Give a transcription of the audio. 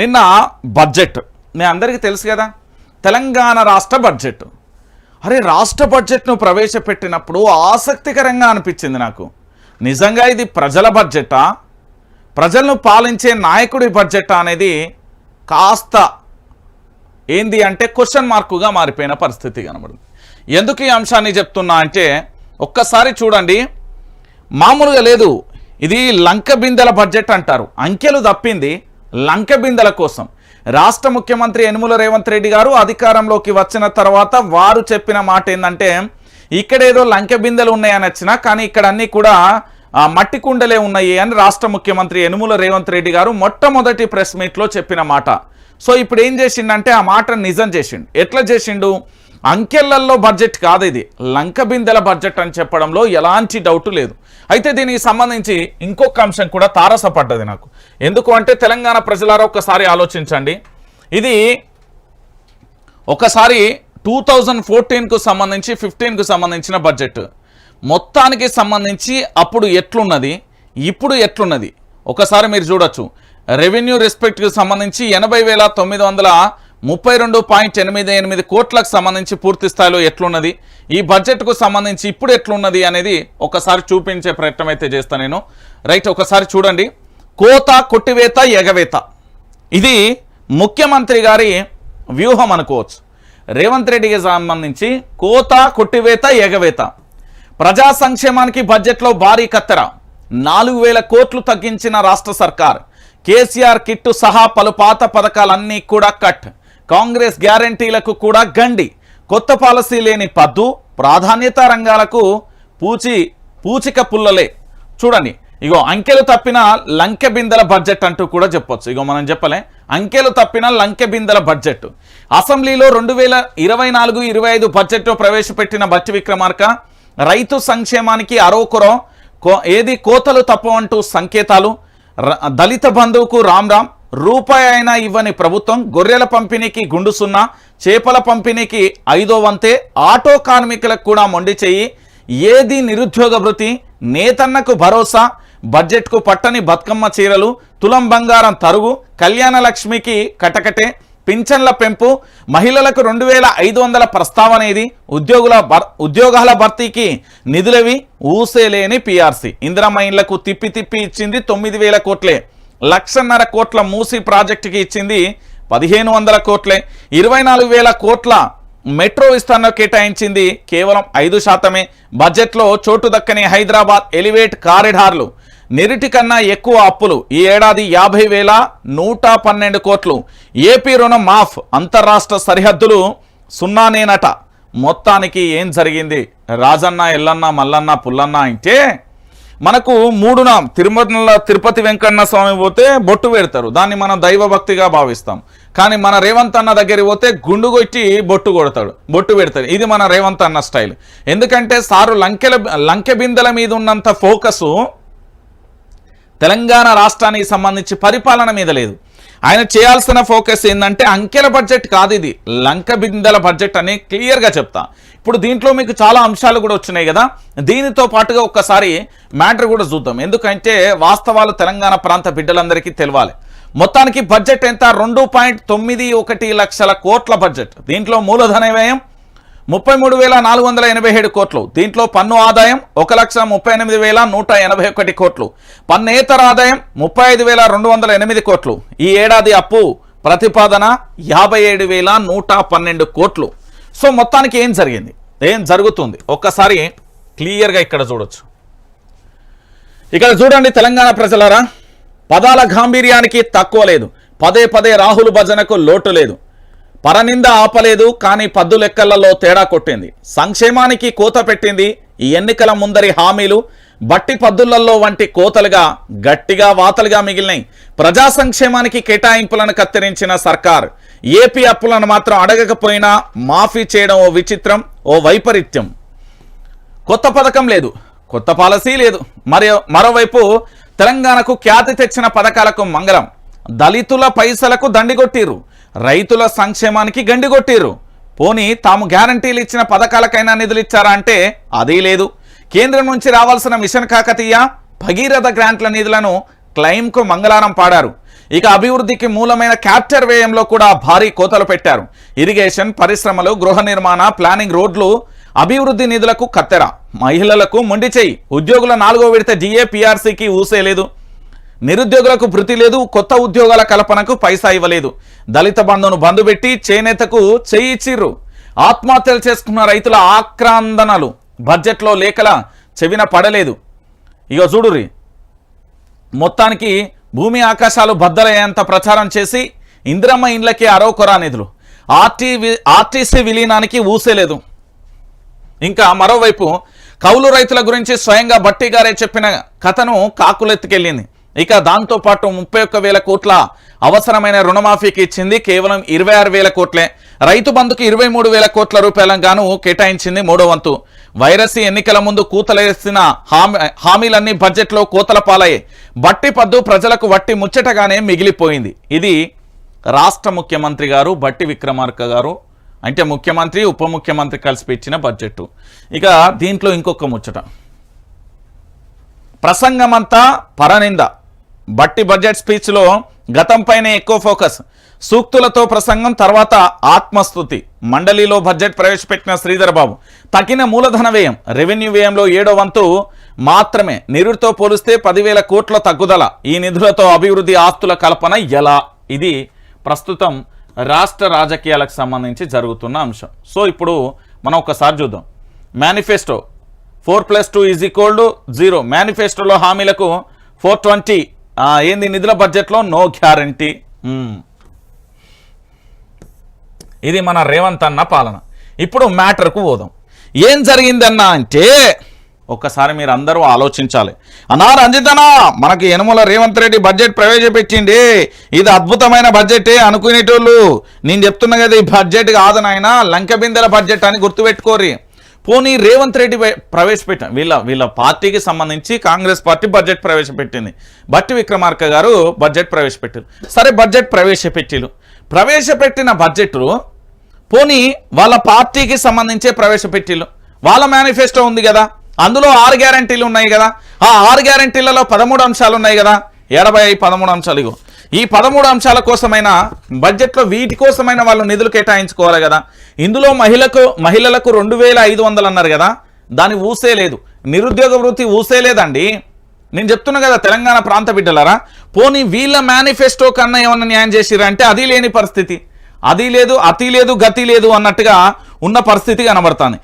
నిన్న బడ్జెట్. మీ అందరికీ తెలుసు కదా? తెలంగాణ రాష్ట్ర బడ్జెట్. అరే రాష్ట్ర బడ్జెట్ను ప్రవేశపెట్టినప్పుడు ఆసక్తికరంగా అనిపించింది నాకు. నిజంగా ఇది ప్రజల బడ్జెటా? ప్రజలను పాలించే నాయకుడి బడ్జెట్ అనేది కాస్త ఏంది అంటే క్వశ్చన్ మార్కుగా మారిపోయిన పరిస్థితి కనబడింది. ఎందుకు ఈ అంశాన్ని చెప్తున్నా అంటే ఒక్కసారి చూడండి. మామూలుగా లేదు. ఇది లంక బిందెల బడ్జెట్ అంటారు. అంకెలు తప్పింది. లంక బిందెల కోసం. రాష్ట్ర ముఖ్యమంత్రి యనుమల రేవంత్ రెడ్డి గారు అధికారంలోకి వచ్చిన తర్వాత వారు చెప్పిన మాట ఏంటంటే ఇక్కడేదో లంక బిందెలు ఉన్నాయని వచ్చినా కానీ ఇక్కడ అన్నీ కూడా మట్టి కుండలే ఉన్నాయి అని రాష్ట్ర ముఖ్యమంత్రి యనుమల రేవంత్ రెడ్డి గారు మొట్టమొదటి ప్రెస్ మీట్లో చెప్పిన మాట. సో ఇప్పుడు ఏం చేసిండంటే ఆ మాట నిజం చేసిండు. ఎట్లా చేసిండు? అంకెళ్ళల్లో బడ్జెట్ కాదు ఇది. లంక బిందెల బడ్జెట్ అని చెప్పడంలో ఎలాంటి డౌట్ లేదు. అయితే దీనికి సంబంధించి ఇంకొక అంశం కూడా తారసపడ్డది నాకు. ఎందుకు అంటే తెలంగాణ ప్రజలారా ఒక్కసారి ఆలోచించండి. ఇది ఒకసారి టూ థౌజండ్ ఫోర్టీన్కు సంబంధించి ఫిఫ్టీన్కు సంబంధించిన బడ్జెట్. మొత్తానికి సంబంధించి అప్పుడు ఎట్లున్నది? ఇప్పుడు ఎట్లున్నది? ఒకసారి మీరు చూడొచ్చు. రెవెన్యూ రెస్పెక్ట్కి సంబంధించి ఎనభై వేల తొమ్మిది వందల ముప్పై రెండు పాయింట్ ఎనిమిది ఎనిమిది కోట్లకు సంబంధించి పూర్తి స్థాయిలో ఎట్లున్నది? ఈ బడ్జెట్కు సంబంధించి ఇప్పుడు ఎట్లున్నది అనేది ఒకసారి చూపించే ప్రయత్నం అయితే చేస్తాను నేను. రైట్ ఒకసారి చూడండి. కోత కొట్టివేత ఎగవేత. ఇది ముఖ్యమంత్రి గారి వ్యూహం అనుకోవచ్చు. రేవంత్ రెడ్డికి సంబంధించి కోత కొట్టివేత ఎగవేత. ప్రజా సంక్షేమానికి బడ్జెట్లో భారీ కత్తెర. నాలుగు వేల కోట్లు తగ్గించిన రాష్ట్ర సర్కార్. కేసీఆర్ కిట్టు సహా పలు పాత పథకాలన్నీ కూడా కట్. కాంగ్రెస్ గ్యారంటీలకు కూడా గండి. కొత్త పాలసీ లేని పద్దు ప్రాధాన్యత రంగాలకు పూచి పూచిక పుల్లలే. చూడండి ఇగో అంకెలు తప్పిన లంకె బిందెల బడ్జెట్ అంటూ కూడా చెప్పొచ్చు. ఇగో మనం చెప్పలే. అంకెలు తప్పిన లంకె బిందెల బడ్జెట్ అసెంబ్లీలో రెండు వేల ఇరవై నాలుగు ఇరవై ఐదు బడ్జెట్లో ప్రవేశపెట్టిన బట్టి విక్రమార్క రైతు సంక్షేమానికి అరోకురో కో ఏది కోతలు తప్పవంటూ సంకేతాలు ర- దళిత బంధువుకు రామ్ రామ్ రూపాయి అయినా ఇవ్వని ప్రభుత్వం గొర్రెల పంపిణీకి గుండు సున్నా చేపల పంపిణీకి ఐదో వంతే ఆటో కార్మికులకు కూడా మొండి చేయి ఏది నిరుద్యోగ వృత్తి నేతన్నకు భరోసా బడ్జెట్కు పట్టని బతుకమ్మ చీరలు తులం బంగారం తరుగు కళ్యాణలక్ష్మికి కటకటే పింఛన్ల పెంపు మహిళలకు రెండు వేల ఐదు వందల ప్రస్తావన ఇది ఉద్యోగుల భర్ ఉద్యోగాల భర్తీకి నిధులవి ఊసేలేని పీఆర్సీ. ఇందిరమ్మ ఇండ్లకు తిప్పి తిప్పి ఇచ్చింది తొమ్మిది వేల కోట్లే. లక్షన్నర కోట్ల మూసి ప్రాజెక్టుకి ఇచ్చింది పదిహేను వందల కోట్లే. ఇరవై నాలుగు వేల కోట్ల మెట్రో విస్తరణ కేటాయించింది కేవలం ఐదు శాతమే. బడ్జెట్లో చోటు దక్కని హైదరాబాద్ ఎలివేట్ కారిడార్లు. నిరుటి కన్నా ఎక్కువ అప్పులు ఈ ఏడాది యాభై వేల నూట పన్నెండు కోట్లు. ఏపీ రుణం మాఫ్ అంతర్రాష్ట్ర సరిహద్దులు సున్నానేనట. మొత్తానికి ఏం జరిగింది? రాజన్న ఎల్లన్న మల్లన్న పుల్లన్న అంటే మనకు మూడున తిరుమల తిరుపతి వెంకన్న స్వామి పోతే బొట్టు పెడతారు. దాన్ని మనం దైవభక్తిగా భావిస్తాం. కానీ మన రేవంత్ అన్న దగ్గరికి పోతే గుండు కొట్టి బొట్టు కొడతాడు. బొట్టు పెడతాడు. ఇది మన రేవంత్ అన్న స్టైల్. ఎందుకంటే సారు లంకెల లంకె బిందెల మీద ఉన్నంత ఫోకసు తెలంగాణ రాష్ట్రానికి సంబంధించి పరిపాలన మీద లేదు. ఆయన చేయాల్సిన ఫోకస్ ఏంటంటే అంకెల బడ్జెట్ కాదు ఇది. లంక బిందెల బడ్జెట్ అని క్లియర్గా చెప్తా. ఇప్పుడు దీంట్లో మీకు చాలా అంశాలు కూడా వచ్చినాయి కదా. దీనితో పాటుగా ఒక్కసారి మ్యాటర్ కూడా చూద్దాం. ఎందుకంటే వాస్తవాలు తెలంగాణ ప్రాంత బిడ్డలందరికీ తెలవాలి. మొత్తానికి బడ్జెట్ ఎంత? రెండు పాయింట్ తొమ్మిది ఒకటి లక్షల కోట్ల బడ్జెట్. దీంట్లో మూలధన వ్యయం ముప్పై మూడు వేల నాలుగు వందల ఎనభై ఏడు కోట్లు. దీంట్లో పన్ను ఆదాయం ఒక లక్ష ముప్పై ఎనిమిది వేల నూట ఎనభై ఒకటి కోట్లు. పన్నేతర ఆదాయం ముప్పై ఐదు వేల రెండు వందల ఎనిమిది కోట్లు. ఈ ఏడాది అప్పు ప్రతిపాదన యాభై ఏడు వేల నూట పన్నెండు కోట్లు. సో మొత్తానికి ఏం జరిగింది? ఏం జరుగుతుంది? ఒక్కసారి క్లియర్గా ఇక్కడ చూడొచ్చు. ఇక్కడ చూడండి తెలంగాణ ప్రజలారా. పదాల గాంభీర్యానికి తక్కువ లేదు. పదే పదే రాహుల్ భజనకు లోటు లేదు. పరనింద ఆపలేదు కానీ పద్దు లెక్కలలో తేడా కొట్టింది. సంక్షేమానికి కోత పెట్టింది ఈ ఎన్నికల ముందరి హామీలు. బట్టి పద్దులలో వంటి కోతలుగా గట్టిగా వాతలుగా మిగిలినాయి. ప్రజా సంక్షేమానికి కేటాయింపులను కత్తిరించిన సర్కార్. ఏపీ అప్పులను మాత్రం అడగకపోయినా మాఫీ చేయడం ఓ విచిత్రం ఓ వైపరీత్యం. కొత్త పథకం లేదు. కొత్త పాలసీ లేదు. మరి మరోవైపు తెలంగాణకు ఖ్యాతి తెచ్చిన పథకాలకు మంగళం. దళితుల పైసలకు దండిగొట్టిరు రైతుల సంక్షేమానికి గండిగొట్టిరు పోనీ తాము గ్యారంటీలు ఇచ్చిన పథకాలకైనా నిధులు ఇచ్చారా అంటే అదీ లేదు. కేంద్రం నుంచి రావాల్సిన మిషన్ కాకతీయ భగీరథ గ్రాంట్ల నిధులను క్లెయిమ్కు మంగళారం పాడారు. ఇక అభివృద్ధికి మూలమైన క్యాప్చర్ వ్యయంలో కూడా భారీ కోతలు పెట్టారు. ఇరిగేషన్ పరిశ్రమలు గృహ నిర్మాణ ప్లానింగ్ రోడ్లు అభివృద్ధి నిధులకు కత్తెర. మహిళలకు మొండి చేయి. ఉద్యోగుల నాలుగో విడత డిఏ పిఆర్సీకి ఊసేలేదు. నిరుద్యోగులకు భృతి లేదు కొత్త ఉద్యోగాల కల్పనకు పైసా ఇవ్వలేదు. దళిత బంధును బంధు పెట్టి చేనేతకు చేయిచ్చిర్రు ఆత్మహత్యలు చేసుకున్న రైతుల ఆక్రందనలు. బడ్జెట్లో లేఖల చెవిన పడలేదు. ఇక చూడురి మొత్తానికి భూమి ఆకాశాలు బద్దలయ్యేంత ప్రచారం చేసి ఇందిరమ్మ ఇండ్లకి అరవకొరా నిధులు. ఆర్టీ ఆర్టీసీ విలీనానికి ఊసేలేదు ఇంకా మరోవైపు కౌలు రైతుల గురించి స్వయంగా బట్టి గారే చెప్పిన కథను కాకులెత్తుకెళ్ళింది. ఇక దాంతో పాటు ముప్పై ఒక్క వేల కోట్ల అవసరమైన రుణమాఫీకి ఇచ్చింది కేవలం ఇరవై ఆరు వేల కోట్లే. రైతు బంధుకి ఇరవై మూడు వేల కోట్ల రూపాయలను గాను కేటాయించింది మూడో వంతు. వైరస్ ఎన్నికల ముందు కూతలేసిన హామీ హామీలన్నీ బడ్జెట్లో కోతల పాలయ్యాయి బట్టి పద్దు ప్రజలకు వట్టి ముచ్చటగానే మిగిలిపోయింది. ఇది రాష్ట్ర ముఖ్యమంత్రి గారు బట్టి విక్రమార్క గారు అంటే ముఖ్యమంత్రి ఉప ముఖ్యమంత్రి కలిసి ఇచ్చిన బడ్జెట్ ఇక దీంట్లో ఇంకొక ముచ్చట. ప్రసంగమంతా పరనింద. బట్టి బడ్జెట్ స్పీచ్లో గతంపైనే ఎక్కువ ఫోకస్. సూక్తులతో ప్రసంగం తర్వాత ఆత్మస్థుతి. మండలిలో బడ్జెట్ ప్రవేశపెట్టిన శ్రీధర్ బాబు. తగిన మూలధన వ్యయం. రెవెన్యూ వ్యయంలో ఏడో వంతు మాత్రమే. నిరుడితో పోలిస్తే పదివేల కోట్ల తగ్గుదల. ఈ నిధులతో అభివృద్ధి ఆస్తుల కల్పన ఎలా? ఇది ప్రస్తుతం రాష్ట్ర రాజకీయాలకు సంబంధించి జరుగుతున్న అంశం. సో ఇప్పుడు మనం ఒకసారి చూద్దాం. Manifesto four plus two is equal to zero మేనిఫెస్టోలో హామీలకు ఫోర్ ట్వంటీ ఏంది నిధుల బడ్జెట్లో నో గ్యారంటీ? ఇది మన రేవంత్ అన్న పాలన. ఇప్పుడు మ్యాటర్కు పోదాం ఏం జరిగిందన్నా అంటే ఒక్కసారి మీరు అందరూ ఆలోచించాలి. అన్నా రంజితనా మనకి యనమల రేవంత్ రెడ్డి బడ్జెట్ ప్రవేశపెట్టిండి. ఇది అద్భుతమైన బడ్జెటే అనుకునేటోళ్ళు. నేను చెప్తున్నా కదా ఈ బడ్జెట్ కాదు నాయన లంక బిందెల బడ్జెట్ అని గుర్తుపెట్టుకోరి పోనీ రేవంత్ రెడ్డి ప్రవేశపెట్టిన వీళ్ళ వీళ్ళ పార్టీకి సంబంధించి కాంగ్రెస్ పార్టీ బడ్జెట్ ప్రవేశపెట్టింది. బట్టి విక్రమార్క గారు బడ్జెట్ ప్రవేశపెట్టారు. సరే బడ్జెట్ ప్రవేశపెట్టిలు ప్రవేశపెట్టిన బడ్జెట్ పోనీ వాళ్ళ పార్టీకి సంబంధించే ప్రవేశపెట్టిలు వాళ్ళ మేనిఫెస్టో ఉంది కదా. అందులో ఆరు గ్యారంటీలు ఉన్నాయి కదా. ఆ ఆరు గ్యారంటీలలో పదమూడు అంశాలు ఉన్నాయి కదా. ఎనభై పదమూడు అంశాలు ఇగో. ఈ పదమూడు అంశాల కోసమైనా బడ్జెట్లో వీటి కోసమైనా వాళ్ళు నిధులు కేటాయించుకోవాలి కదా. ఇందులో మహిళకు మహిళలకు రెండు వేల ఐదు వందలు అన్నారు కదా. దాని ఊసే లేదు. నిరుద్యోగ వృత్తి ఊసే లేదండి. నేను చెప్తున్నా కదా తెలంగాణ ప్రాంత బిడ్డలారా పోనీ వీళ్ళ మేనిఫెస్టో కన్నా ఏమన్నా న్యాయం చేసిరా అంటే అది లేని పరిస్థితి. అది లేదు అతి లేదు గతి లేదు అన్నట్టుగా ఉన్న పరిస్థితి కనబడుతుంది.